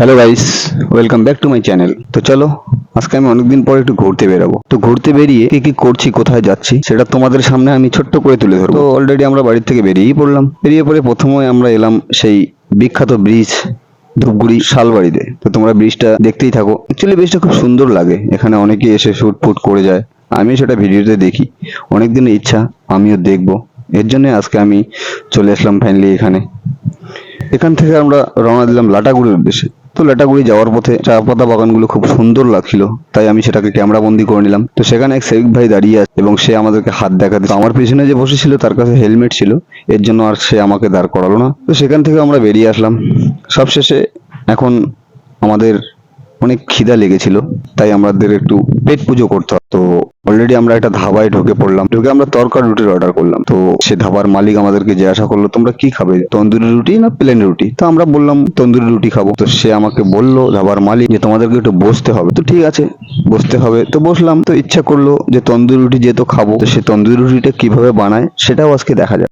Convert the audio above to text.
Hello guys welcome back to my channel তো চলো, আজকে আমি অনেকদিন পর একটু ঘুরতে বেরোবো। তো ঘুরতে বেরিয়ে কি কি করছি, কোথায় যাচ্ছি, সেটা তোমাদের সামনে আমি ছোট্ট করে তুলে ধরবো। তো অলরেডি আমরা বাড়ি থেকে বেরিয়েই পড়লাম। বেরিয়ে পড়ে প্রথমে আমরা এলাম সেই বিখ্যাত ব্রিজ ধূপগুড়ি শালবাড়িতে। তো তোমরা ব্রিজটা দেখতেই থাকো। অ্যাকচুয়ালি ব্রিজটা খুব সুন্দর লাগে। এখানে অনেকে এসে শুট ফুট করে যায়। আমি সেটা ভিডিওতে দেখি। অনেক দিনের ইচ্ছা, আমিও দেখব। এর জন্য আজকে আমি চলে আসলাম ফাইনালি এখানে। এখান থেকে আমরা রওনা দিলাম লাটাগুড়ির উদ্দেশ্যে। তো লেটাগুড়ি যাওয়ার পথে চা পাতা বাগানগুলো খুব সুন্দর লাগছিল, তাই আমি সেটাকে ক্যামেরা বন্দি করে নিলাম। তো সেখানে এক সেবিক ভাই দাঁড়িয়ে আছে এবং সে আমাদেরকে হাত দেখা তো আমার পিছনে যে বসেছিল তার কাছে হেলমেট ছিল, এর জন্য আর সে আমাকে দাঁড় করালো না। তো সেখান থেকে আমরা বেরিয়ে আসলাম। সবশেষে এখন আমাদের অনেক খিদা লেগেছিল, তাই আমাদের একটু পেট পুজো করতে হবে তো অলরেডি আমরা একটা ধাবায় ঢুকে পড়লাম, ঢুকে আমরা তরকার রুটির অর্ডার করলাম। তো সে ধাবার মালিক আমাদেরকে জিজ্ঞাসা করল, তোমরা কি খাবে? তন্দুরি রুটি না প্লেন রুটি? তো আমরা বললাম, তন্দুরি রুটি খাব। তো সে আমাকে বলল, ধাবার মালিক, যে তোমাদেরকে একটু বসতে হবে। তো ঠিক আছে, বসতে হবে। তো বসলাম, তো ইচ্ছা করল যে তন্দুরি রুটি যেহেতু খাব, তো সে তন্দুরি রুটিটা কীভাবে বানায় সেটাও আজকে দেখা যাক।